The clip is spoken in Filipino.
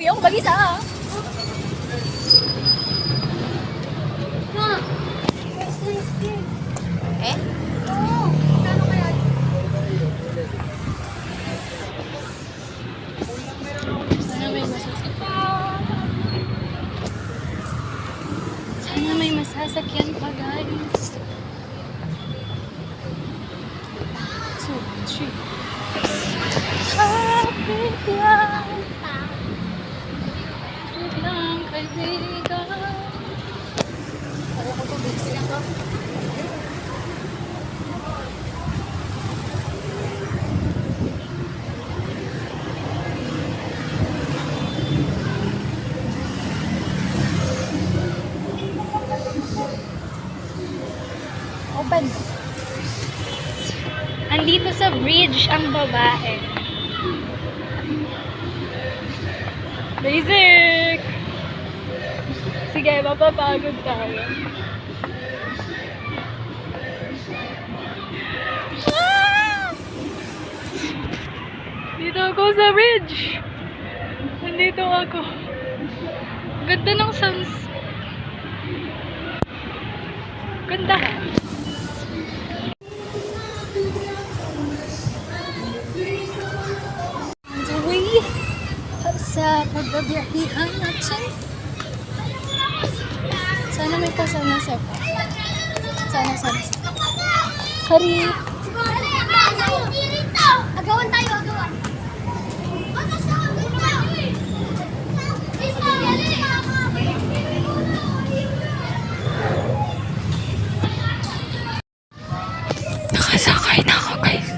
Uy, ako mag-isa ah. Eh? Sana may masasakyan. Pa, guys. Two, three. Kapit lang. Open. Andito sa bridge ang babae. Basic! Sige, mapapagod tayo. Dito ako sa bridge. Nandito ako. Ganda ng suns. sa pagbabiyahihan natin. Sana may kasama sa pa. Sana, sana, sana. Sorry! Agawan tayo, agawan! Nakasakay na ako, guys.